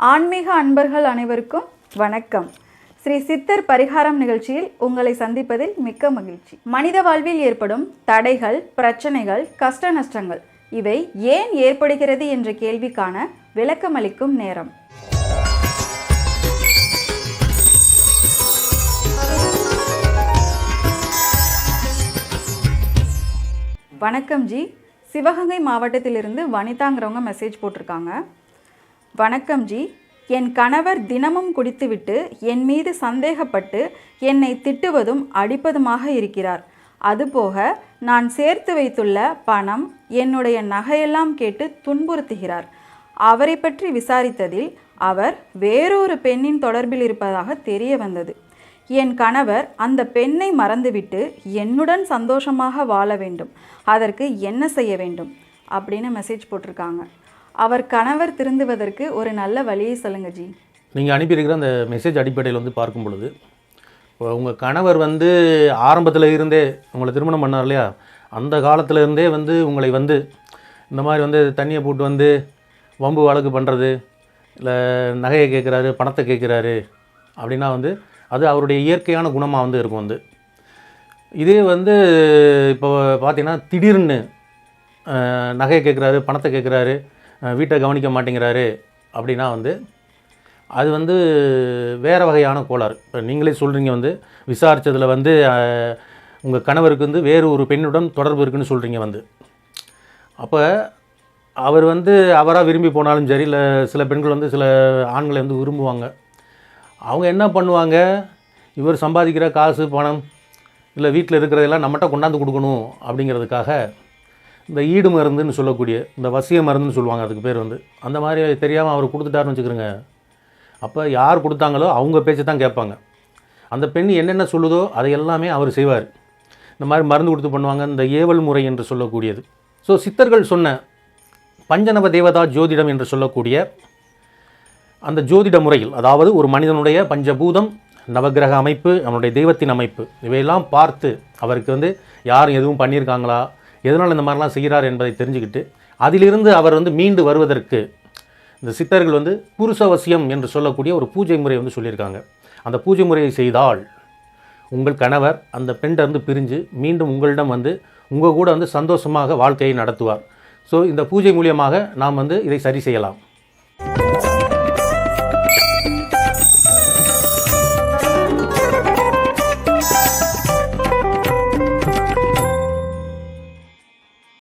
ஆன்மீக அன்பர்கள் அனைவருக்கும் வணக்கம். ஸ்ரீ சித்தர் பரிகாரம் நிகழ்ச்சியில் உங்களை சந்திப்பதில் மிக்க மகிழ்ச்சி. மனித வாழ்வில் ஏற்படும் தடைகள் பிரச்சனைகள் கஷ்ட நஷ்டங்கள் இவை ஏன் ஏற்படுகிறது என்ற கேள்விக்கான விளக்கமளிக்கும் நேரம். வணக்கம் ஜி. சிவகங்கை மாவட்டத்திலிருந்து வனிதாங்கிறவங்க மெசேஜ் போட்டிருக்காங்க. வணக்கம் ஜி. என் கணவர் தினமும் குடித்துவிட்டு என் மீது சந்தேகப்பட்டு என்னை திட்டுவதும் அடிப்பதுமாக இருக்கிறார். அதுபோக நான் சேர்த்து வைத்துள்ள பணம் என்னுடைய நகையெல்லாம் கேட்டு துன்புறுத்துகிறார். அவரை பற்றி விசாரித்ததில் அவர் வேறொரு பெண்ணின் தொடர்பில் இருப்பதாக தெரிய வந்தது. என் கணவர் அந்த பெண்ணை மறந்துவிட்டு என்னுடன் சந்தோஷமாக வாழ வேண்டும். அதற்கு என்ன செய்ய வேண்டும்? அப்படின்னு மெசேஜ் போட்டிருக்காங்க. அவர் கணவர் திருந்துவதற்கு ஒரு நல்ல வழியை சொல்லுங்க ஜி. நீங்கள் அனுப்பியிருக்கிற அந்த மெசேஜ் அடிப்படையில் வந்து பார்க்கும் பொழுது உங்கள் கணவர் வந்து ஆரம்பத்தில் இருந்தே உங்களை திருமணம் பண்ணார் இல்லையா? அந்த காலத்தில் இருந்தே வந்து உங்களை வந்து இந்த மாதிரி வந்து தண்ணியை போட்டு வந்து வம்பு வழக்கு பண்ணுறது இல்லை நகையை கேட்குறாரு பணத்தை கேட்குறாரு அப்படின்னா வந்து அது அவருடைய இயற்கையான குணமாக வந்து இருக்கும் வந்து. இதே வந்து இப்போ பார்த்தீங்கன்னா திடீர்னு நகையை கேட்குறாரு பணத்தை கேட்குறாரு வீட்டை கவனிக்க மாட்டேங்கிறாரு அப்படின்னா வந்து அது வந்து வேறு வகையான கோளாறு. இப்போ நீங்களே சொல்கிறீங்க வந்து விசாரித்ததில் வந்து உங்கள் கணவருக்கு வந்து வேறு ஒரு பெண்ணுடன் தொடர்பு இருக்குன்னு சொல்கிறீங்க வந்து. அப்போ அவர் வந்து அவராக விரும்பி போனாலும் சரி இல்லை சில பெண்கள் வந்து சில ஆண்களை வந்து விரும்புவாங்க. அவங்க என்ன பண்ணுவாங்க? இவர் சம்பாதிக்கிற காசு பணம் இல்லை வீட்டில் இருக்கிறதெல்லாம் நம்மகிட்ட கொண்டாந்து கொடுக்கணும் அப்படிங்கிறதுக்காக இந்த ஈடு மருந்துன்னு சொல்லக்கூடிய இந்த வசிய மருந்துன்னு சொல்லுவாங்க அதுக்கு பேர் வந்து. அந்த மாதிரி தெரியாமல் அவர் கொடுத்துட்டாருன்னு வச்சுக்கிறோங்க. அப்போ யார் கொடுத்தாங்களோ அவங்க பேச்சு தான் கேட்பாங்க. அந்த பெண் என்னென்ன சொல்லுதோ அதை எல்லாமே அவர் செய்வார். இந்த மாதிரி மருந்து கொடுத்து பண்ணுவாங்க இந்த ஏவல் முறை என்று சொல்லக்கூடியது. ஸோ சித்தர்கள் சொன்ன பஞ்சநவ தேவதா ஜோதிடம் என்று சொல்லக்கூடிய அந்த ஜோதிட முறையில் அதாவது ஒரு மனிதனுடைய பஞ்சபூதம் நவக்கிரக அமைப்பு அவனுடைய தெய்வத்தின் அமைப்பு இவையெல்லாம் பார்த்து அவருக்கு வந்து யார் எதுவும் பண்ணியிருக்காங்களா எதனால் இந்த மாதிரிலாம் செய்கிறார் என்பதை தெரிஞ்சுக்கிட்டு அதிலிருந்து அவர் வந்து மீண்டு வருவதற்கு இந்த சித்தர்கள் வந்து புருஷவசியம் என்று சொல்லக்கூடிய ஒரு பூஜை முறை வந்து சொல்லியிருக்காங்க. அந்த பூஜை முறையை செய்தால் உங்கள் கணவர் அந்த பெண்ணிருந்து பிரிஞ்சு மீண்டும் உங்களிடம் வந்து உங்கள் கூட வந்து சந்தோஷமாக வாழ்க்கையை நடத்துவார். ஸோ இந்த பூஜை மூலியமாக நாம் வந்து இதை சரி செய்யலாம்.